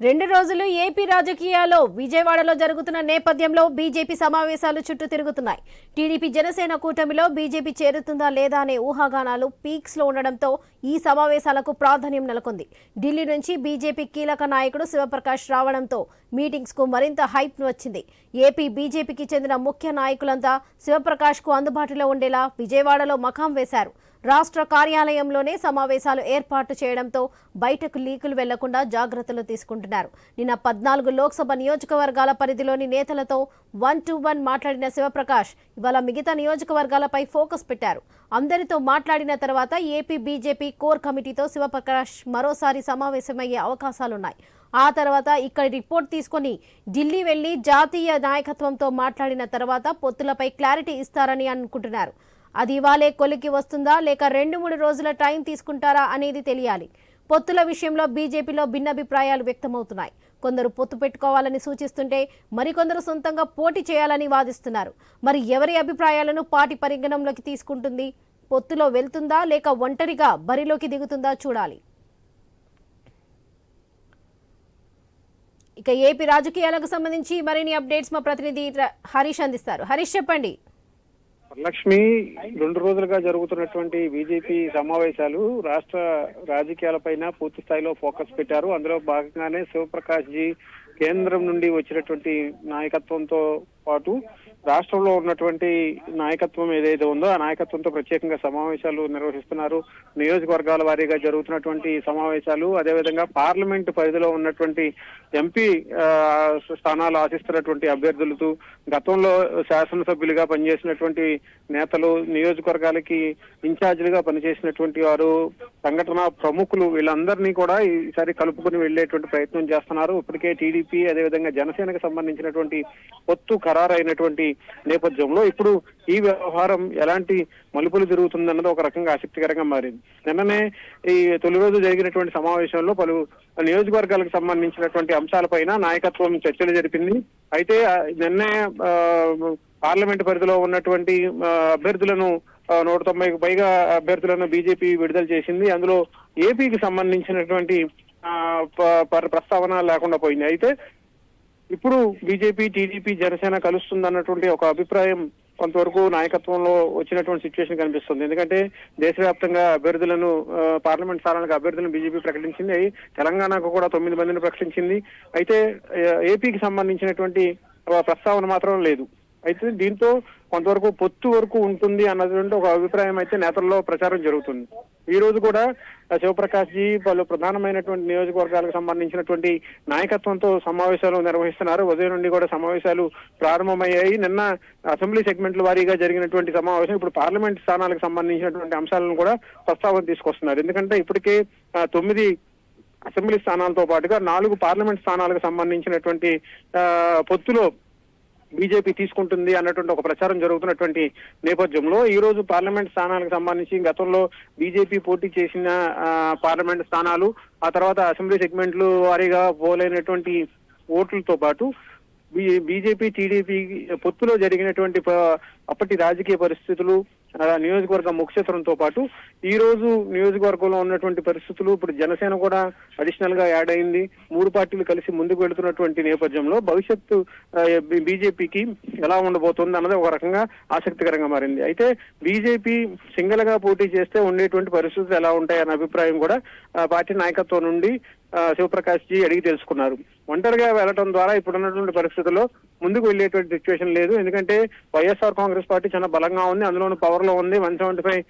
రెండు రోజులు ఏపీ రాజకీయాల్లో విజయవాడలో జరుగుతున్న నేపథ్యంలో బీజేపీ సమావేశాలు చుట్టూ తిరుగుతున్నాయి. టీడీపీ జనసేన కూటమిలో బీజేపీ చేరుతుందా లేదా అనే ఊహాగానాలు పీక్స్లో ఉండడంతో ఈ సమావేశాలకు ప్రాధాన్యం నెలకొంది. ఢిల్లీ నుంచి బీజేపీ కీలక నాయకుడు శివప్రకాష్ రావడంతో మీటింగ్స్కు మరింత హైప్ వచ్చింది. ఏపీ బీజేపీకి చెందిన ముఖ్య నాయకులంతా శివప్రకాష్కు అందుబాటులో ఉండేలా విజయవాడలో మకాం వేశారు. రాష్ట్ర కార్యాలయంలోనే సమావేశాలు ఏర్పాటు చేయడంతో బయటకు లీకులు వెళ్ళకుండా జాగ్రత్తలు తీసుకుంటున్నారు. నిన్న పద్నాలుగు లోక్సభ నియోజకవర్గాల పరిధిలోని నేతలతో వన్ టు వన్ మాట్లాడిన శివప్రకాష్ ఇవాళ మిగతా నియోజకవర్గాలపై ఫోకస్ పెట్టారు. అందరితో మాట్లాడిన తర్వాత ఏపీ బీజేపీ కోర్ కమిటీతో శివప్రకాష్ మరోసారి సమావేశమయ్యే అవకాశాలున్నాయి. ఆ తర్వాత ఇక్కడ రిపోర్ట్ తీసుకొని ఢిల్లీ వెళ్ళి జాతీయ నాయకత్వంతో మాట్లాడిన తర్వాత పొత్తులపై క్లారిటీ ఇస్తారని అనుకుంటున్నారు. అది ఇవాళే కొలికి వస్తుందా లేక రెండు మూడు రోజుల టైం తీసుకుంటారా అనేది తెలియాలి. పొత్తుల విషయంలో బీజేపీలో భిన్నాభిప్రాయాలు వ్యక్తమవుతున్నాయి. కొందరు పొత్తు పెట్టుకోవాలని సూచిస్తుంటే మరికొందరు సొంతంగా పోటీ చేయాలని వాదిస్తున్నారు. మరి ఎవరి అభిప్రాయాలను పార్టీ పరిగణంలోకి తీసుకుంటుంది? పొత్తులో వెళ్తుందా లేక ఒంటరిగా బరిలోకి దిగుతుందా చూడాలి. ఇక ఏపీ రాజకీయాలకు సంబంధించి మరిన్ని అప్డేట్స్ మా ప్రతినిధి హరీష్ అందిస్తారు. హరీష్ చెప్పండి. వరలక్ష్మి రెండు రోజులుగా జరుగుతున్నటువంటి బీజేపీ సమావేశాలు రాష్ట్ర రాజకీయాలపైన పూర్తి స్థాయిలో ఫోకస్ పెట్టారు. అందులో భాగంగానే శివప్రకాష్ జీ కేంద్రం నుండి వచ్చినటువంటి నాయకత్వంతో పాటు రాష్ట్రంలో ఉన్నటువంటి నాయకత్వం ఏదైతే ఉందో ఆ నాయకత్వంతో ప్రత్యేకంగా సమావేశాలు నిర్వహిస్తున్నారు. నియోజకవర్గాల వారీగా జరుగుతున్నటువంటి సమావేశాలు అదేవిధంగా పార్లమెంట్ పరిధిలో ఉన్నటువంటి ఎంపీ స్థానాలు ఆశిస్తున్నటువంటి అభ్యర్థులతో గతంలో శాసనసభ్యులుగా పనిచేసినటువంటి నేతలు నియోజకవర్గాలకి ఇన్ఛార్జీలుగా పనిచేసినటువంటి వారు సంఘటన ప్రముఖులు వీళ్ళందరినీ కూడా ఈసారి కలుపుకుని వెళ్ళేటువంటి ప్రయత్నం చేస్తున్నారు. ఇప్పటికే టీడీపీ అదేవిధంగా జనసేనకు సంబంధించినటువంటి పొత్తు ఖరారైనటువంటి నేపథ్యంలో ఇప్పుడు ఈ వ్యవహారం ఎలాంటి మలుపులు జరుగుతుందన్నది ఒక రకంగా ఆసక్తికరంగా మారింది. నిన్ననే ఈ తొలి రోజు జరిగినటువంటి సమావేశంలో పలు నియోజకవర్గాలకు సంబంధించినటువంటి అంశాలపైన నాయకత్వం చర్చలు జరిపింది. అయితే నిన్నే పార్లమెంట్ పరిధిలో ఉన్నటువంటి అభ్యర్థులను నూట తొంభైకి పైగా అభ్యర్థులను బీజేపీ విడుదల చేసింది. అందులో ఏపీకి సంబంధించినటువంటి ఆ, ప్రస్తావన లేకుండా పోయింది. అయితే ఇప్పుడు బీజేపీ టీడీపీ జనసేన కలుస్తుంది అన్నటువంటి ఒక అభిప్రాయం కొంతవరకు నాయకత్వంలో వచ్చినటువంటి సిచ్యువేషన్ కనిపిస్తుంది. ఎందుకంటే దేశవ్యాప్తంగా అభ్యర్థులను పార్లమెంట్ స్థానాలకు అభ్యర్థులను బీజేపీ ప్రకటించింది. తెలంగాణకు కూడా తొమ్మిది మందిని ప్రకటించింది. అయితే ఏపీకి సంబంధించినటువంటి ఆ, ప్రస్తావన మాత్రం లేదు. అయితే దీంతో కొంతవరకు పొత్తు వరకు ఉంటుంది అన్నటువంటి ఒక అభిప్రాయం అయితే నేతల్లో ప్రచారం జరుగుతుంది. ఈ రోజు కూడా శివప్రకాశ్ శివప్రకాష్ జీ పలు ప్రధానమైనటువంటి నియోజకవర్గాలకు సంబంధించినటువంటి నాయకత్వంతో సమావేశాలు నిర్వహిస్తున్నారు. ఉదయం నుండి కూడా సమావేశాలు ప్రారంభమయ్యాయి. నిన్న అసెంబ్లీ సెగ్మెంట్ల వారీగా జరిగినటువంటి సమావేశం ఇప్పుడు పార్లమెంట్ స్థానాలకు సంబంధించినటువంటి అంశాలను కూడా ప్రస్తావన తీసుకొస్తున్నారు. ఎందుకంటే ఇప్పటికే తొమ్మిది అసెంబ్లీ స్థానాలతో పాటుగా నాలుగు పార్లమెంట్ స్థానాలకు సంబంధించినటువంటి పొత్తులో బీజేపీ తీసుకుంటుంది అన్నటువంటి ఒక ప్రచారం జరుగుతున్నటువంటి నేపథ్యంలో ఈ రోజు పార్లమెంట్ స్థానాలకు సంబంధించి గతంలో బీజేపీ పోటీ చేసిన పార్లమెంట్ స్థానాలు ఆ తర్వాత అసెంబ్లీ సెగ్మెంట్లు వారీగా పోలైనటువంటి ఓట్లతో పాటు బీజేపీ టీడీపీ పొత్తులో జరిగినటువంటి అప్పటి రాజకీయ పరిస్థితులు నియోజకవర్గ ముఖ్యత్వంతో పాటు ఈ రోజు నియోజకవర్గంలో ఉన్నటువంటి పరిస్థితులు ఇప్పుడు జనసేన కూడా అడిషనల్గా యాడ్ అయింది. మూడు పార్టీలు కలిసి ముందుకు వెళుతున్నటువంటి నేపథ్యంలో భవిష్యత్తు బీజేపీకి ఎలా ఉండబోతుంది అన్నది ఒక రకంగా ఆసక్తికరంగా మారింది. అయితే బీజేపీ సింగిల్గా పోటీ చేస్తే ఉండేటువంటి పరిస్థితులు ఎలా ఉంటాయనే అభిప్రాయం కూడా పార్టీ నాయకత్వం నుండి శివప్రకాష్ జీ అడిగి తెలుసుకున్నారు. ఒంటరిగా వెళ్ళటం ద్వారా ఇప్పుడున్నటువంటి పరిస్థితుల్లో ముందుకు వెళ్ళేటువంటి సిచ్యువేషన్ లేదు. ఎందుకంటే వైఎస్ఆర్ కాంగ్రెస్ పార్టీ చాలా బలంగా ఉంది. అందులోనూ పవర్లో ఉంది. వన్ సెవెంటీ ఫైవ్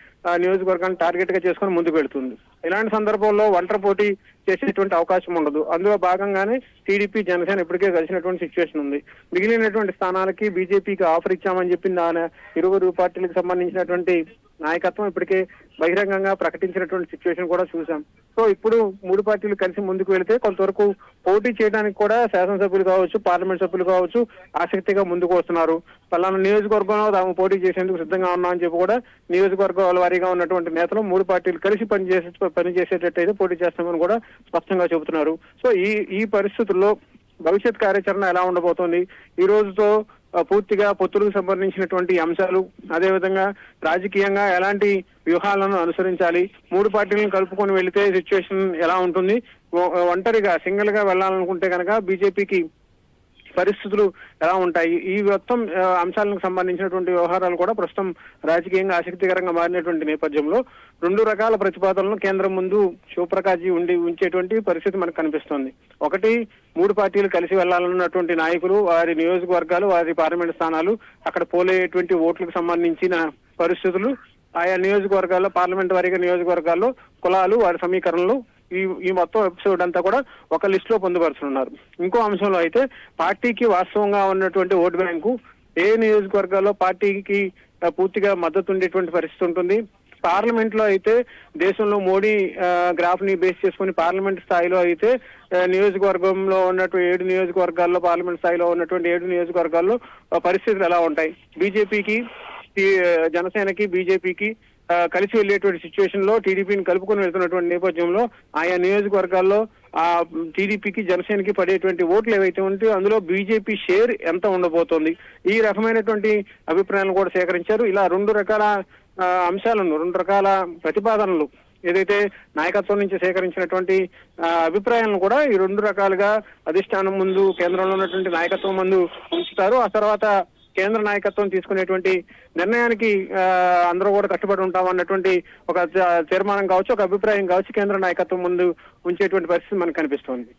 నియోజకవర్గాన్ని టార్గెట్గా చేసుకుని ముందుకు వెళ్తుంది. ఇలాంటి సందర్భంలో ఒంటరి పోటీ చేసేటువంటి అవకాశం ఉండదు. అందులో భాగంగానే టీడీపీ జనసేన ఇప్పటికే కలిసినటువంటి సిచ్యువేషన్ ఉంది. మిగిలినటువంటి స్థానాలకి బీజేపీకి ఆఫర్ ఇచ్చామని చెప్పింది ఆయన ఇరువురు పార్టీలకు సంబంధించినటువంటి నాయకత్వం ఇప్పటికే బహిరంగంగా ప్రకటించినటువంటి సిచ్యువేషన్ కూడా చూసాం సో ఇప్పుడు మూడు పార్టీలు కలిసి ముందుకు వెళితే కొంతవరకు పోటీ చేయడానికి కూడా శాసనసభ్యులు కావచ్చు పార్లమెంట్ సభ్యులు కావచ్చు ఆసక్తిగా ముందుకు వస్తున్నారు. పలానా నియోజకవర్గంలో తాము పోటీ చేసేందుకు సిద్ధంగా ఉన్నామని చెప్పి కూడా నియోజకవర్గాల వారీగా ఉన్నటువంటి నేతలు మూడు పార్టీలు కలిసి పనిచేసే పనిచేసేటట్టయితే పోటీ చేస్తామని కూడా స్పష్టంగా చెబుతున్నారు. సో ఈ ఈ పరిస్థితుల్లో భవిష్యత్ కార్యాచరణ ఎలా ఉండబోతోంది? ఈ రోజుతో పూర్తిగా పొత్తులకు సంబంధించినటువంటి అంశాలు అదేవిధంగా రాజకీయంగా ఎలాంటి వ్యూహాలను అనుసరించాలి మూడు పార్టీలను కలుపుకొని వెళితే సిచ్యువేషన్ ఎలా ఉంటుంది ఒంటరిగా సింగిల్గా వెళ్ళాలనుకుంటే కనుక బీజేపీకి పరిస్థితులు ఎలా ఉంటాయి? ఈ మొత్తం అంశాలకు సంబంధించినటువంటి వ్యవహారాలు కూడా ప్రస్తుతం రాజకీయంగా ఆసక్తికరంగా మారినటువంటి నేపథ్యంలో రెండు రకాల ప్రతిపాదనలను కేంద్రం ముందు శివప్రకాశ్ ఉండి ఉంచేటువంటి పరిస్థితి మనకు కనిపిస్తోంది. ఒకటి మూడు పార్టీలు కలిసి వెళ్ళాలన్నటువంటి నాయకులు వారి నియోజకవర్గాలు వారి పార్లమెంట్ స్థానాలు అక్కడ పోలేటువంటి ఓట్లకు సంబంధించిన పరిస్థితులు ఆయా నియోజకవర్గాల్లో పార్లమెంట్ వారిగా నియోజకవర్గాల్లో కులాలు వారి సమీకరణలు ఈ ఈ మొత్తం ఎపిసోడ్ అంతా కూడా ఒక లిస్ట్లో పొందుపరుచున్నారు ఇంకో అంశంలో అయితే పార్టీకి వాస్తవంగా ఉన్నటువంటి ఓటు బ్యాంకు ఏ నియోజకవర్గాల్లో పార్టీకి పూర్తిగా మద్దతు ఉండేటువంటి పరిస్థితి ఉంటుంది. పార్లమెంట్లో అయితే దేశంలో మోడీ గ్రాఫ్ని బేస్ చేసుకుని పార్లమెంట్ స్థాయిలో అయితే నియోజకవర్గంలో ఉన్నటువంటి ఏడు నియోజకవర్గాల్లో పార్లమెంట్ స్థాయిలో ఉన్నటువంటి ఏడు నియోజకవర్గాల్లో పరిస్థితులు ఎలా ఉంటాయి? బీజేపీకి జనసేనకి బీజేపీకి కలిసి వెళ్ళేటువంటి సిచ్యువేషన్లో టీడీపీని కలుపుకొని వెళ్తున్నటువంటి నేపథ్యంలో ఆయా నియోజకవర్గాల్లో ఆ టీడీపీకి జనసేనకి పడేటువంటి ఓట్లు ఏవైతే ఉంటాయో అందులో బీజేపీ షేర్ ఎంత ఉండబోతోంది? ఈ రకమైనటువంటి అభిప్రాయాలను కూడా సేకరించారు. ఇలా రెండు రకాల అంశాలను రెండు రకాల ప్రతిపాదనలు ఏదైతే నాయకత్వం నుంచి సేకరించినటువంటి అభిప్రాయాలను కూడా ఈ రెండు రకాలుగా అధిష్టానం ముందు కేంద్రంలో ఉన్నటువంటి నాయకత్వం ముందు ఉంచుతారు. ఆ తర్వాత కేంద్ర నాయకత్వం తీసుకునేటువంటి నిర్ణయానికి అందరూ కూడా కట్టుబడి ఉంటాం అన్నటువంటి ఒక తీర్మానం కావచ్చు ఒక అభిప్రాయం కావచ్చు కేంద్ర నాయకత్వం ముందు ఉంచేటువంటి పరిస్థితి మనకు కనిపిస్తోంది.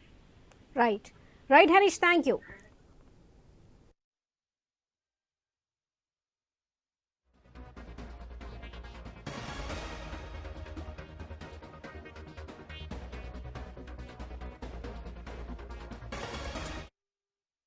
Right right Harish thank you